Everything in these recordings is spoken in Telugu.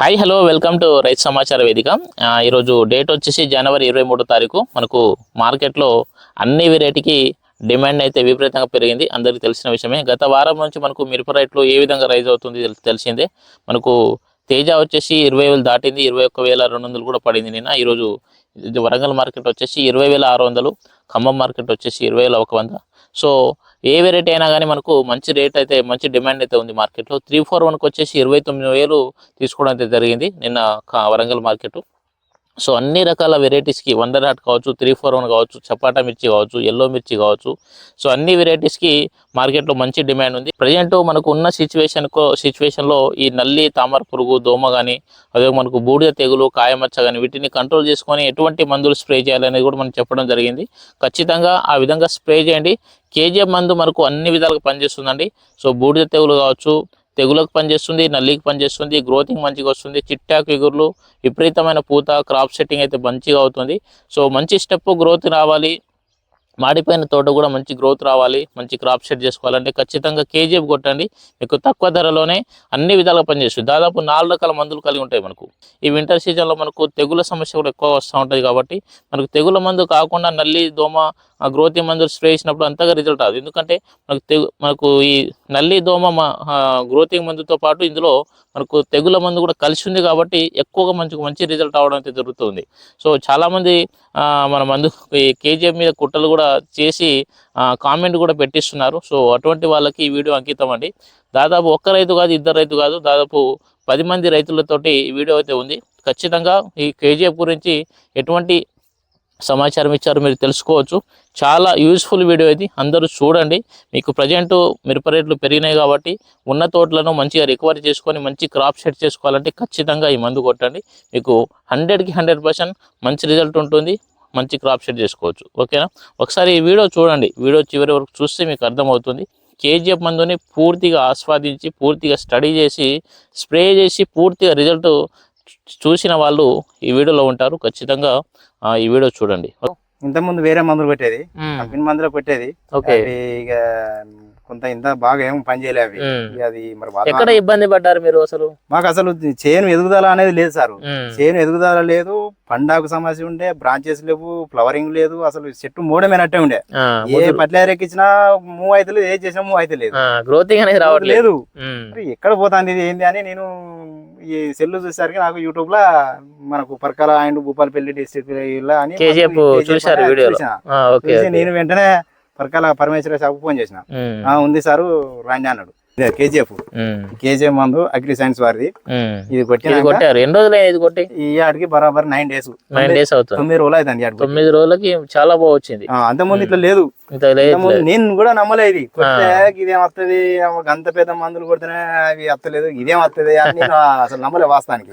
హాయ్ హలో వెల్కమ్ టు రైతు సమాచార వేదిక ఈరోజు డేట్ వచ్చేసి జనవరి ఇరవై మూడో తారీఖు. మనకు మార్కెట్లో అన్ని వెరైటీకి డిమాండ్ అయితే విపరీతంగా పెరిగింది. అందరికీ తెలిసిన విషయమే. గత వారం నుంచి మనకు మిరప రేట్లు ఏ విధంగా రైజ్ అవుతుంది తెలిసిందే. మనకు తేజ వచ్చేసి ఇరవై వేలు దాటింది. ఇరవై ఒక్క వేల రెండు వందలు కూడా పడింది నిన్న. ఈరోజు వరంగల్ మార్కెట్ వచ్చేసి ఇరవై వేల ఆరు వందలు. ఖమ్మం మార్కెట్ వచ్చేసి ఇరవై వేల ఒక వంద. సో ఏ వెరైటీ అయినా కానీ మనకు మంచి రేట్ అయితే మంచి డిమాండ్ అయితే ఉంది మార్కెట్లో త్రీ ఫోర్ వన్కి వచ్చేసి ఇరవై తొమ్మిది వేలు తీసుకోవడం అయితే జరిగింది నిన్న వరంగల్ మార్కెట్ సో అన్ని రకాల వెరైటీస్కి వండర్ హాట్ కావచ్చు త్రీ ఫోర్ వన్ కావచ్చు చపాటా మిర్చి కావచ్చు ఎల్లో మిర్చి కావచ్చు. సో అన్ని వెరైటీస్కి మార్కెట్లో మంచి డిమాండ్ ఉంది. ప్రజెంట్ మనకు ఉన్న సిచ్యువేషన్ సిచ్యువేషన్లో ఈ నల్లి తామర పురుగు దోమ కానీ అదే మనకు బూడిద తెగులు కాయమచ్చ కానీ వీటిని కంట్రోల్ చేసుకొని ఎటువంటి మందులు స్ప్రే చేయాలనేది కూడా మనం చెప్పడం జరిగింది. ఖచ్చితంగా ఆ విధంగా స్ప్రే చేయండి. కేజీఎఫ్ మందు మనకు అన్ని విధాలుగా పనిచేస్తుందండి. సో బూడిద తెగులు కావచ్చు తెగులకు పనిచేస్తుంది నల్లికి పనిచేస్తుంది గ్రోతింగ్ మంచిగా వస్తుంది చిట్టాకు ఎగురులు విపరీతమైన పూత క్రాప్ సెట్టింగ్ అయితే మంచిగా అవుతుంది. సో మంచి స్టెప్ గ్రోత్ రావాలి. మాడిపోయిన తోట కూడా మంచి గ్రోత్ రావాలి మంచి క్రాప్ సెట్ చేసుకోవాలంటే ఖచ్చితంగా కేజీఎఫ్ కొట్టండి. మీకు తక్కువ ధరలోనే అన్ని విధాలుగా పనిచేస్తుంది. దాదాపు నాలుగు రకాల మందులు కలిగి ఉంటాయి మనకు. ఈ వింటర్ సీజన్లో మనకు తెగుల సమస్య కూడా ఎక్కువ వస్తూ ఉంటుంది కాబట్టి మనకు తెగుల మందు కాకుండా నల్లి దోమ ఆ మందులు స్ప్రే చేసినప్పుడు అంతగా రిజల్ట్ రాదు. ఎందుకంటే మనకు తెగు మనకు ఈ నల్లి దోమ గ్రోతింగ్ మందుతో పాటు ఇందులో మనకు తెగుల మందు కూడా కలిసి ఉంది కాబట్టి ఎక్కువగా మంచి మంచి రిజల్ట్ రావడం అయితే జరుగుతుంది. సో చాలామంది మన మందు ఈ కేజీఎఫ్ మీద కుట్టలు కూడా చేసి కామెంట్ కూడా పెట్టిస్తున్నారు. సో అటువంటి వాళ్ళకి ఈ వీడియో అంకితం అండి. దాదాపు ఒక్క రైతు కాదు ఇద్దరు రైతు కాదు దాదాపు పది మంది రైతులతోటి ఈ వీడియో అయితే ఉంది. ఖచ్చితంగా ఈ కేజీఎఫ్ గురించి ఎటువంటి సమాచారం ఇచ్చారు మీరు తెలుసుకోవచ్చు. చాలా యూస్ఫుల్ వీడియో ఇది. అందరూ చూడండి. మీకు ప్రజెంట్ మిరప రేట్లు పెరిగినాయి కాబట్టి ఉన్న తోటలను మంచిగా రికవరీ చేసుకొని మంచి క్రాప్ సెట్ చేసుకోవాలంటే ఖచ్చితంగా ఈ మందు కొట్టండి. మీకు హండ్రెడ్కి హండ్రెడ్ పర్సెంట్ మంచి రిజల్ట్ ఉంటుంది. మంచి క్రాప్ సెట్ చేసుకోవచ్చు. ఓకేనా? ఒకసారి ఈ వీడియో చూడండి. వీడియో చివరి వరకు చూస్తే మీకు అర్థమవుతుంది. కేజీఎఫ్ మందుని పూర్తిగా ఆస్వాదించి పూర్తిగా స్టడీ చేసి స్ప్రే చేసి పూర్తిగా రిజల్ట్ చూసిన వాళ్ళు ఈ వీడియోలో ఉంటారు. ఖచ్చితంగా ఈ వీడియో చూడండి. ఇంత ముందు వేరే మందులు కొట్టేది కంపెనీ మందులు కొట్టేది ఓకే. ఇక కొంత ఇంత బాగా ఏం పని చేయలే అవి. మ్మ్. ఇక అది మరి ఎక్కడ ఇబ్బంది పడ్డారు మీరు అసలు? మాకు అసలు చేను ఎదుగుదల అనేది లేదు సార్. చేను ఎదుగుదల లేదు పండాకు సమస్య ఉండే బ్రాంచెస్ లేవు ఫ్లవరింగ్ లేదు అసలు చెట్టు మూడమైనట్టే ఉండే. ఏ ముదురు- పట్ల ఎక్కించినా మూవ్ అయితే లేదు ఏ చేసినా మూవ్ అయితే లేదు గ్రోతింగ్ అనేది రావట్లేదు. ఎక్కడ పోతాంది ఇది ఏంది అని నేను ఈ సెల్ చూసేసరికి నాకు యూట్యూబ్లో మనకు పరకాల అండ్ భూపాలపల్లి డిస్ట్రిక్ట్ అని చూసిన. నేను వెంటనే పరకాల పరమేశ్వర షాప్ ఫోన్ చేసిన. ఉంది సారు రండి అన్నాడు. ఇదే కేజీఎఫ్. కేజీఎఫ్ మందు అగ్రి సైన్స్ వారిది. ఇది ఇది కొట్టారు. ఎన్ని రోజులు ఇది కొట్టి? ఈ ఆడికి బరాబర్ నైన్ డేస్. నైన్ డేస్ అవుతుంది. తొమ్మిది రోజులు అవుతుంది. తొమ్మిది రోజులకి చాలా బాగా వచ్చింది. అంతకుముందు ఇట్లా లేదు. నేను కూడా నమ్మలేదు కొడితే ఇదేం వస్తుంది గంత పెద్ద మందులు కొడితేనే అవి వస్తలేదు ఇదేం వస్తుంది అని అసలు నమ్మలే వాస్తవానికి.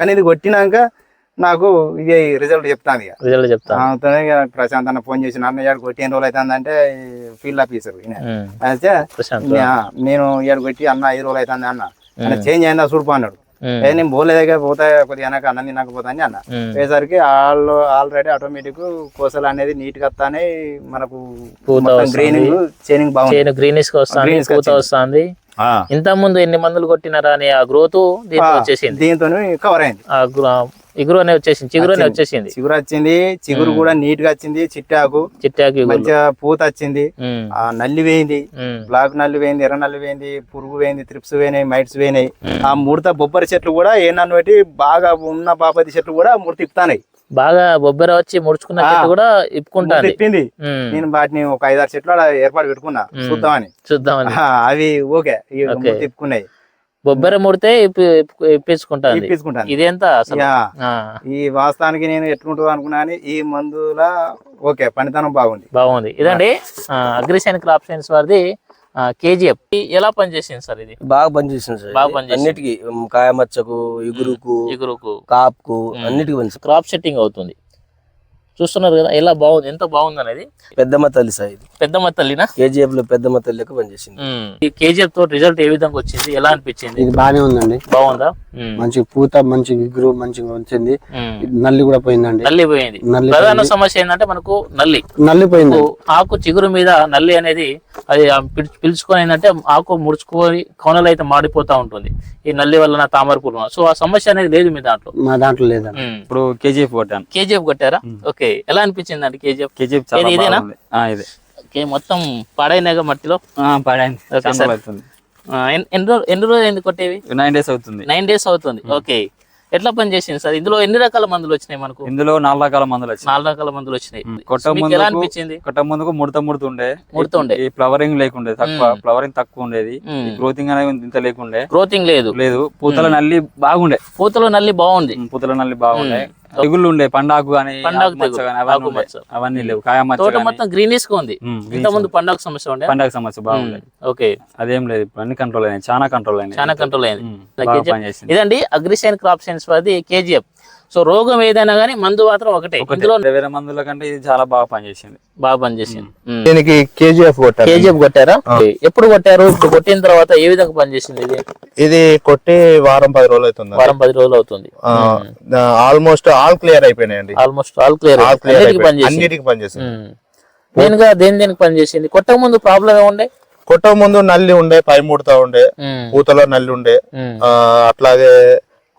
కానీ ఇది కొట్టినాక నాకు ఇది రిజల్ట్ చెప్తాను ఇక. రిజల్ట్ చెప్తా ఆమెతోనే ఇక ప్రశాంత్ అన్న ఫోన్ చేసి అన్న ఏడు కొట్టి ఎన్ని రోజులు అవుతుంది అంటే ఫీల్డ్ ఆఫీసర్. అయితే నేను ఏడు కొట్టి అన్న ఐదు రోజులు అవుతుంది అన్న. అన్న చేంజ్ అయిందా? చూడుపో అన్నాడు. ఏ నేను పోలేదే పోతే కొద్దిగా వెనక అన్నం తినకపోతా అని అన్న. మ్మ్. పోయేసరికి వాళ్ళు ఆల్రెడీ ఆటోమేటిక్ కోసలు అనేది నీట్గా వస్తానే మనకు పూత వస్తుంది. గ్రీనింగ్ చేనింగ్ బాగుంది. చేను గ్రీనిష్ వస్తుంది పూత ఇంత ముందు ఎన్ని మందులు కొట్టినారా అని ఆ గ్రోత్ దీంట్లో వచ్చేసింది. దీంతో కవర్ అయింది. ఆ గ్ర- ఇగురు అనేది వచ్చేసింది చిగురు అనేది. వచ్చేసింది. చిగురు వచ్చింది చిగురు కూడా నీట్గా వచ్చింది చిట్టాకు. చిట్టాకి మంచిగా పూత వచ్చింది. ఆ నల్లి వేయింది. బ్లాక్ నల్లి వేయింది ఎర్ర నల్లి వేయింది పురుగు వేయింది త్రిప్స్ వేయినాయి మైట్స్ వేయినాయి. ఆ ముడత బొబ్బరి చెట్లు కూడా ఏ నన్ను బాగా ఉన్న బాపతి చెట్లు కూడా ముడత ఇప్పుతానాయి. బాగా బొబ్బెర వచ్చి ముడుచుకున్న. చెట్టు కూడా ముడత ఇప్పుకుంటాంది ఇప్పింది. నేను వాటిని ఒక ఐదారు చెట్లు ఏర్పాటు పెట్టుకున్నా. చూద్దామని. చూద్దామని. అవి ఓకే. ఇప్పుకున్నాయి. బొబ్బెర ముడితే ఇప్పించుకుంటాను ఇదెంత అసలు? ఇక ఆ, ఈ వాస్తవానికి నేను ఎట్లుంటుందో అనుకున్నా కానీ ఈ మందుల ఓకే పనితనం బాగుంది. బాగుంది. ఇదండి అగ్రిసైన్ క్రాప్ సైన్స్ వారిది కేజీఎఫ్. ఎలా పనిచేసింది సార్ ఇది? బాగా పనిచేసింది సార్ బాగా. పనిచేసింది. అన్నిటికీ కాయమచ్చకు ఇగురుకు ఇగురుకు. కాపుకు అన్నిటికీ క్రాప్ సెట్టింగ్ అవుతుంది. చూస్తున్నారు కదా ఎలా బాగుంది ఎంత బాగుంది అనేది. పెద్దమ్మ తల్లి సార్ ఇది. పెద్దమ్మ తల్లినా? కేజీఎఫ్లో పెద్దమ్మ తల్లి లెక్క పనిచేసింది. ఈ కేజీఎఫ్తో రిజల్ట్ ఏ విధంగా వచ్చింది ఎలా అనిపించింది? ఇది బానే ఉందండి. బాగుందా. మంచి పూత మంచి ఇగురు మంచిగా వచ్చింది. నల్లి కూడా పోయిందండి. నల్లి పోయింది. నల్లి ప్రధాన సమస్య ఏంటంటే మనకు నల్లి. నల్లి పోయింది ఆకు చిగురు మీద నల్లి అనేది అది పిల్- పిలుచుకొని ఏంటంటే ఆకు ముడుచుకొని కొనలు అయితే మాడిపోతా ఉంటుంది. ఈ నల్లి వలన తామర పురుగు సో ఆ సమస్య అనేది లేదు మీ దాంట్లో? మా దాంట్లో లేదండి. ఇప్పుడు కేజీఎఫ్ కొట్టాను. కేజీఎఫ్ కొట్టారా? ఓకే. ఎలా అనిపించింది అండి కేజీఎఫ్? కేజీఎఫ్ చాలా ఇదేనా? ఇదే. ఓకే మొత్తం పాడైనగా మట్టిలో? Okay, sir. ఎన్- ఎన్ని రోజులు ఎన్ని రోజులు అయింది కొట్టేవి? నైన్ డేస్ అవుతుంది. నైన్ డేస్ అవుతుంది. ఓకే. ఎట్లా పని చేసింది సార్? ఇందులో ఎన్ని రకాల మందులు వచ్చినాయి మనకు? ఇందులో నాలుగు రకాల మందులు వచ్చినాయి. నాలుగు రకాల మందులు వచ్చినాయి. కొట్ట ముందుకు అనిపించింది? కొట్ట ముందుకు ముడత ముడుతుండే. ముడుతుండే. ఈ ఫ్లవరింగ్ లేకుండే తక్కువ ఫ్లవరింగ్ తక్కువ ఉండేది. గ్రోతింగ్ అనేది ఇంత లేకుండే. గ్రోతింగ్ లేదు. లేదు. పూతల నల్లి బాగుండే. పూతలో నల్లి బాగుంది. పూతల నల్లి బాగుండే. తెగుళ్ళు ఉండే పండాకు కానీ పండాకు అవన్నీ లేవు తోట. మొత్తం గ్రీనిష్గా ఉంది. ఉమ్, ఇంత ముందు పండగ సమస్య ఉండే? పండగ సమస్య బాగుండే ఓకే. అదేం లేదు అన్ని కంట్రోల్ అయినాయి చాలా కంట్రోల్ అయినాయి. చాలా కంట్రోల్ అయింది. ఇదండి అగ్రిసైన్ క్రాప్ సైన్స్ వాది కేజీఎఫ్. సో రోగం ఏదైనా కానీ మందు మాత్రం ఒకటే. ఇందులో వేరే మందుల కంటే ఇది చాలా బాగా పనిచేసింది. బాగా పనిచేసింది. దీనికి కేజీఎఫ్ కొట్టాను కేజీఎఫ్ కొట్టారా? ఎప్పుడు కొట్టారు? ఇప్పుడు కొట్టిన తర్వాత ఏ విధంగా పనిచేసింది ఇది? ఇది కొట్టి వారం పది రోజులు అవుతుంది వారం పది రోజులు అవుతుంది ఆల్మోస్ట్ ఆల్ క్లియర్ అయిపోయినాయండి. Almost all clear all clear అన్నిటికి పనిచేసింది. దేనిగా దేని దేనికి పనిచేసింది? కొట్టక ముందు ప్రాబ్లం ఉండే కొట్ట ముందు నల్లి ఉండే పై ముడతా ఉండే. పూతలో నల్లి ఉండే అట్లాగే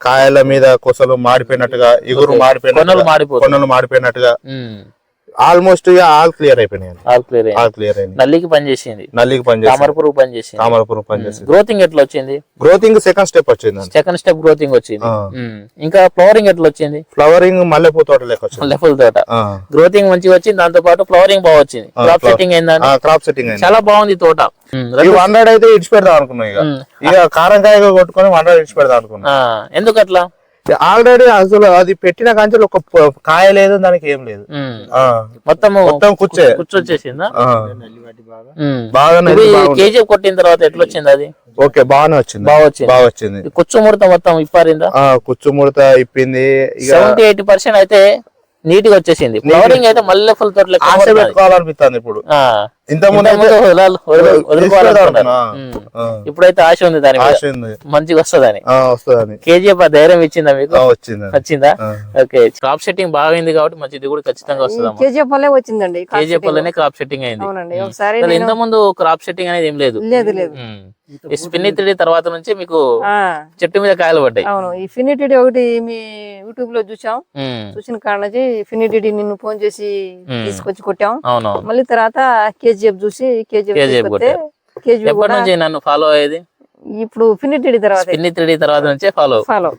కాయల మీద కొసలు మాడిపోయినట్టుగా కొనలు మాడిపోయినట్టుగా మాడిపోతాయి. కొనలు మాడిపోయినట్టుగా. ఆల్మోస్ట్ ఇక ఆల్ క్లియర్ అయిపోయినాయండి ఆల్ క్లియర్ ఆల్ క్లియర్ అయింది నల్లికి పనిచేసింది నల్లికి తామర పనిచేసింది పురుగు పనిచేసింది తామరపురం పనిచేసింది గ్రోతింగ్ ఎట్లా వచ్చింది? గ్రోతింగ్ సెకండ్ స్టెప్ వచ్చిందండి సెకండ్ స్టెప్ గ్రోతింగ్ వచ్చింది. ఇంకా ఫ్లవరింగ్ ఎట్లా వచ్చింది? ఫ్లవరింగ్ మల్లెపూ తోట లెక్క వచ్చింది. లెఫల్ తోట. గ్రోతింగ్ మంచిగా వచ్చింది. దాంతో పాటు ఫ్లవరింగ్ బాగా వచ్చింది. క్రాప్ సెట్టింగ్ అయిందండి ఆ, క్రాప్ సెట్టింగ్ అయింది. చాలా బాగుంది తోట. హండ్రెడ్ అయితే ఇడిచి పెడదాం అనుకున్నాం ఇక. ఇక కారంకాయ కొట్టుకొని హండ్రెడ్ ఇడిచి పెడదాం అనుకున్నాం. ఎందుకు అట్లా ఆల్రెడీ అసలు అది పెట్టిన కంచెలు ఒక కాయ లేదు దానికి ఏం లేదు. మొత్తము మొత్తం కుచ్చే. కూర్చొచ్చేసిందా బాగుంది. కేజీ కొట్టిన తర్వాత ఎట్లా వచ్చింది అది? ఓకే బాగానే వచ్చింది. బాగా వచ్చింది. బాగా వచ్చింది. కుచ్చు ముడత మొత్తం ఇప్పారిందా? కుచ్చు ముడత ఇప్పింది. సెవెంటీ ఎయిటీ పర్సెంట్ అయితే నీట్గా వచ్చేసింది ఫ్లవరింగ్ అయితే మల్లె పూల తోట ఆశ. పెట్టుకోవాలనిపిస్తుంది ఇప్పుడు. ఇప్పుడైతే ఆశ ఉంది దాని మంచిగా వస్తుందని. ఆ, వస్తుందని. కేజీఎఫ్ ఆ ధైర్యం ఇచ్చిందా మీకు? వచ్చింది. ఓకే. క్రాప్ సెట్టింగ్ బాగుంది కాబట్టి మంచి ఇది కూడా ఖచ్చితంగా వస్తుందమ్మా. కేజీఎఫ్ వల్లే వచ్చిందండి కేజీఎఫ్ వల్లనే క్రాప్ సెట్టింగ్ అయింది. ఇంత ముందు క్రాప్ సెట్టింగ్ అనేది ఏం లేదు. లేదు లేదు. స్పిన్ త్రీ తర్వాత నుంచి మీకు ఆ, చెట్టు మీద కాయలు పడ్డాయి. అవును ఈ ఫినిటిడి ఒకటి మీ యూట్యూబ్లో చూసాం. చూసిన నుంచి ఫినిటిడి నిన్ను ఫోన్ చేసి. తీసుకొచ్చి కొట్టాం. మళ్ళీ తర్వాత కేజీఎఫ్ చూసి కేజీఎఫ్ ఎప్పటి నుంచి నన్ను ఫాలో అయ్యేది? ఇప్పుడు ఫినిటిడి తర్వాత త్రీ తర్వాత నుంచే ఫాలో ఫాలో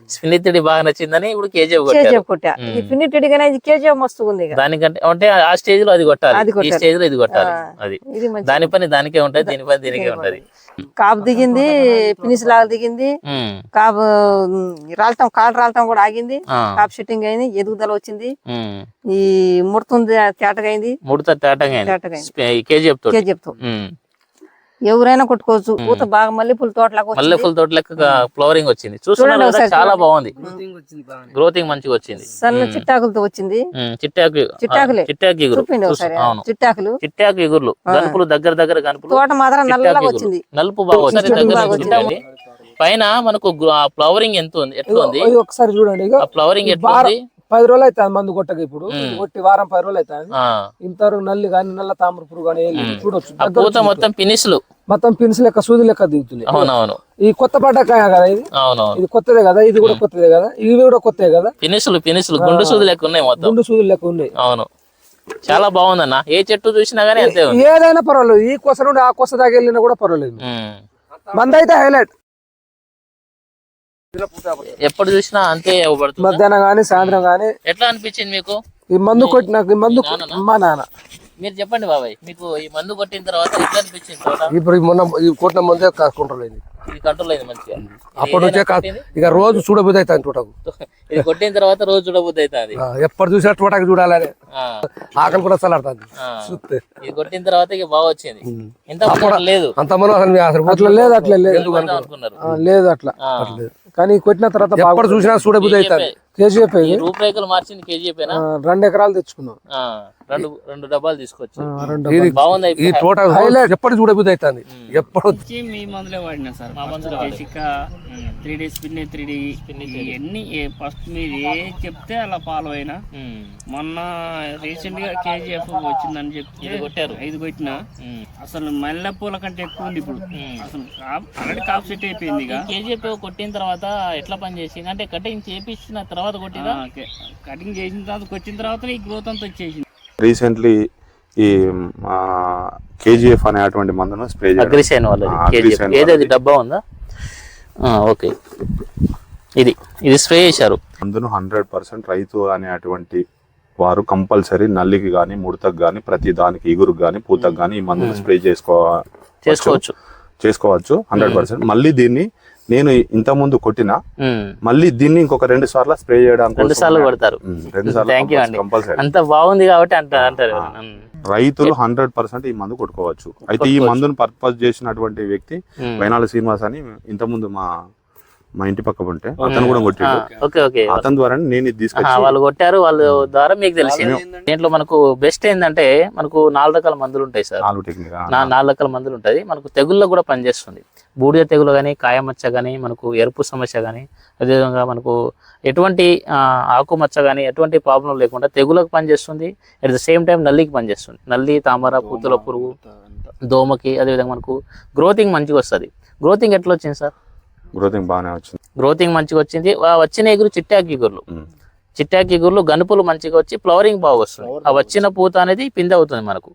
త్రీ బాగా నచ్చిందని ఇప్పుడు కేజీఎఫ్ కేజీఎఫ్ కొట్టా. ఈ ఫినిటిడి కానీ ఇది కేజీఎఫ్ మస్తు ఉంది. దానికంటే అంటే ఆ స్టేజ్లో అది కొట్టాలి. అది ఈ. స్టేజ్లో ఇది కొట్టాలి. అది. దాని పని దానికే ఉంటది దీని పని దీనికే ఉంటది. కాపు దిగింది ఫినిష్ లాగా దిగింది. కాపు రాలటం కాలు రాలటం కూడా ఆగింది. కాపు సెట్టింగ్ అయింది ఎదుగుదల వచ్చింది. ఈ ముడుతుంది తేటగా అయింది ముడత తేటగా. కేజీఎఫ్ కేజీఎఫ్తో. ఎవరైనా కొట్టుకోవచ్చు. పూత బాగా మల్లెపూల తోటలాగా మల్లె వచ్చింది పూల తోట లెక్క ఫ్లవరింగ్ వచ్చింది. చూస్తున్నారు చూడండి చాలా. బాగుంది. గ్రోతింగ్ మంచిగా వచ్చింది. సన్న చిట్టాకులతో వచ్చింది. చిట్టాకు చిట్టాకులే. చిట్టాకు అవును. చిట్టాకులు. చిట్టాకు ఇగుర్లు గనుపులు దగ్గర దగ్గర గనుపులు. తోట మాత్రం నల్లగా. వచ్చింది. నలుపు బాగా వచ్చింది. పైన మనకు ఫ్లవరింగ్ ఎంత ఉంది? ఎట్లా ఉంది? ఒకసారి చూడండి. ఫ్లవరింగ్ ఎట్లా ఉంది? పది రోజులు అవుతుంది మందు కొట్టక ఇప్పుడు. కొట్టి వారం పది రోజులు అవుతుంది ఆ, ఇంతవరకు నల్లి కానీ నల్ల తామర పురుగు కానీ. చూడొచ్చు. పూత మొత్తం పినిస్లు మొత్తం పిన్స్ లెక్క సూది లెక్క దిగుతుంది అవునవును. ఈ కొత్త పడ్డకాయ కదా ఇది? అవునవును. ఇది కొత్తదే కదా? ఇది కూడా కొత్తదే కదా? ఇవి కూడా కొత్తదే కదా? పినిసులు పినిసులు గుండు సూది లెక్క ఉన్నాయి మొత్తం. గుండు సూదులు లెక్క ఉన్నాయి. అవును. చాలా బాగుందన్న. ఏ చెట్టు చూసినా గానీ అంతే ఏదైనా పర్వాలేదు. ఈ కొస నుండి ఆ కొస దాకా వెళ్ళినా కూడా పర్వాలేదు. మంద అయితే హైలైట్. ఎప్పుడు చూసినా అంతే మధ్యాహ్నం గానీ సాయంత్రం గానీ. ఎట్లా అనిపించింది మీకు? ఈ మందు కొట్టిన ఈ మందు? మా నాన్న. మీరు చెప్పండి బాబాయ్ మీకు ఈ మందు కొట్టిన తర్వాత ఎట్లా అనిపించింది తోట ఇప్పుడు ఈ మొన్న ఈ కొట్టిన ముందే కంట్రోల్ అయింది. ఇది కంట్రోల్ అయింది మంచిగా. అప్పటి నుంచే కా- ఇక రోజు చూడబుద్ధి అవుతుంది తోటకు. ఇది కొట్టిన తర్వాత రోజు చూడబుద్ది అవుతుంది ఎప్పుడు చూసా తోటకు చూడాలని. ఆకలి కూడా చల్లాడుతుంది. చూస్తే. ఇది కొట్టిన తర్వాత ఇక బాగా వచ్చింది. ఇంత లేదు. అంత మనం అసలు మీ అసలు అట్లా లేదు అట్లా లేదు. లేదు అట్లా. కానీ కొట్టిన తర్వాత ఎప్పుడు చూసినా చూడబుద్ధి అవుతుంది కేజీఎఫ్ రూపురేఖలు మార్చింది కేజీపేనా రెండు ఎకరాలు తెచ్చుకున్నాం. రెండు రెండు డబ్బాలు బాగుంది ఈ హైలైట్ అవుతుంది? ఎప్పుడు మీ మందులే వాడినా సార్. మా మందులే. Basic three days spin three D ఇవన్నీ ఫస్ట్ మీరు ఏ చెప్తే అలా ఫాలో అయినా. మొన్న రీసెంట్గా కేజీఎఫ్ వచ్చిందని చెప్తే కొట్టారు. ఐదు కొట్టిన. అసలు మల్లెపూల కంటే ఎక్కువ ఉంది ఇప్పుడు. అసలు ఆల్రెడీ కాప్ సెట్ అయిపోయింది ఇక. కేజీఎఫ్ కొట్టిన తర్వాత ఎట్లా పనిచేసింది అంటే కటింగ్ చేపించిన తర్వాత కొట్టినా? కటింగ్ చేసిన తర్వాత వచ్చిన తర్వాత ఈ గ్రోత్ అంతా వచ్చేసింది. రీసెంట్లీ ఈ కేజీఎఫ్ అనేటువంటి మందును స్ప్రే అగ్రిసైన్ వాళ్ళది వాళ్ళది. డబ్బా ఉందా? ఆ, ఓకే. ఇది ఇది స్ప్రే చేశారు. మందును హండ్రెడ్ పర్సెంట్ రైతు అనేటువంటి వారు కంపల్సరీ నల్లికి కానీ ముడతకు కానీ ప్రతి దానికి ఇగురుకు కానీ పూతకు కానీ ఈ మందును స్ప్రే చేసుకో చేసుకోవచ్చు. చేసుకోవచ్చు. హండ్రెడ్ పర్సెంట్ మళ్ళీ దీన్ని నేను ఇంత ముందు కొట్టిన. మళ్ళీ దీన్ని ఇంకొక రెండు సార్లు స్ప్రే చేయడానికి రెండు సార్లు కొడతారు. రెండు కంపల్సరీ అంత బాగుంది కాబట్టి అంట అంటారు. రైతులు హండ్రెడ్ పర్సెంట్ ఈ మందు కొట్టుకోవచ్చు. అయితే ఈ మందును పర్పస్ చేసినటువంటి వ్యక్తి. వైనాల శ్రీనివాస్ అని ఇంత ముందు మా మా ఇంటి పక్క ఉంటే అతను కూడా కొట్టిండు. Okay okay. అతని ద్వారా నేను ఇది తీసుకొచ్చి వాళ్ళు కొట్టారు వాళ్ళ ద్వారా మీకు తెలిసింది. దీంట్లో మనకు బెస్ట్ ఏంటంటే మనకు నాలుగు రకాల మందులు ఉంటాయి సార్. నాలుగు టెక్నిక్ నా నాలుగు రకాల మందులు ఉంటుంది మనకు తెగుల్లో కూడా పనిచేస్తుంది. బూడిద తెగులు కానీ కాయమచ్చ కానీ మనకు ఎరుపు సమస్య కానీ అదేవిధంగా మనకు ఎటువంటి ఆ, ఆకుమచ్చ కానీ ఎటువంటి ప్రాబ్లం లేకుండా తెగులకు పనిచేస్తుంది. అట్ ద సేమ్ టైం నల్లికి పనిచేస్తుంది. నల్లి తామర పూతల పురుగు దోమకి అదేవిధంగా మనకు గ్రోతింగ్ మంచిగా వస్తుంది. గ్రోతింగ్ ఎట్లా వచ్చింది సార్? గ్రోతింగ్ బాగానే వచ్చింది. గ్రోతింగ్ మంచిగా వచ్చింది. ఆ వచ్చిన ఎగురు చిట్టాకి ఎగురులు. ఉమ్. చిట్టాకి ఎగురులు గనుపులు మంచిగా వచ్చి ఫ్లవరింగ్ బాగా వస్తుంది. ఆ వచ్చిన పూత అనేది పిందె అవుతుంది మనకు.